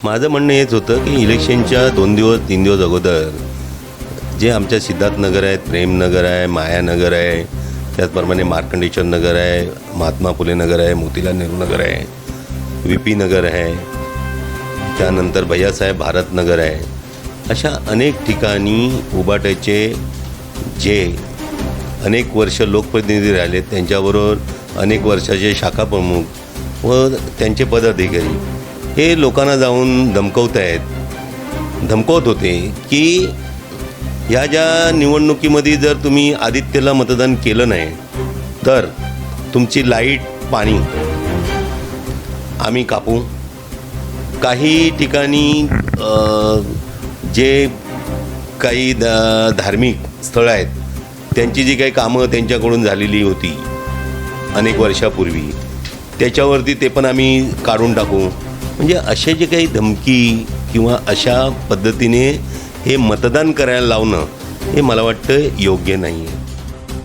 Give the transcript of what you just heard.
माझं म्हणणं हेच होतं की इलेक्शनच्या दोन दिवस तीन दिवस अगोदर जे आमच्या सिद्धार्थनगर आहेत प्रेमनगर आहे मायानगर आहे त्याचप्रमाणे मार्कंडेश्वर नगर आहे महात्मा फुले नगर आहे मोतीलाल नेहरू नगर आहे व्ही पी नगर आहे त्यानंतर भैयासाहेब भारत नगर आहे अशा अनेक ठिकाणी उबाट्याचे जे अनेक वर्ष लोकप्रतिनिधी राहिले त्यांच्याबरोबर अनेक वर्षाचे शाखाप्रमुख व त्यांचे पदाधिकारी हे लोकांना जाऊन धमकवत आहेत धमकवत होते की ह्या ज्या निवडणुकीमध्ये जर तुम्ही आदित्यला मतदान केलं नाही तर तुमची लाइट पाणी आम्ही कापू. काही ठिकाणी जे काही द धार्मिक स्थळं आहेत त्यांची जी काही कामं त्यांच्याकडून झालेली होती अनेक वर्षापूर्वी त्याच्यावरती ते पण आम्ही काढून टाकू. म्हणजे असे जे काही धमकी किंवा अशा पद्धतीने हे मतदान करायला लावणं हे मला वाटतं योग्य नाही आहे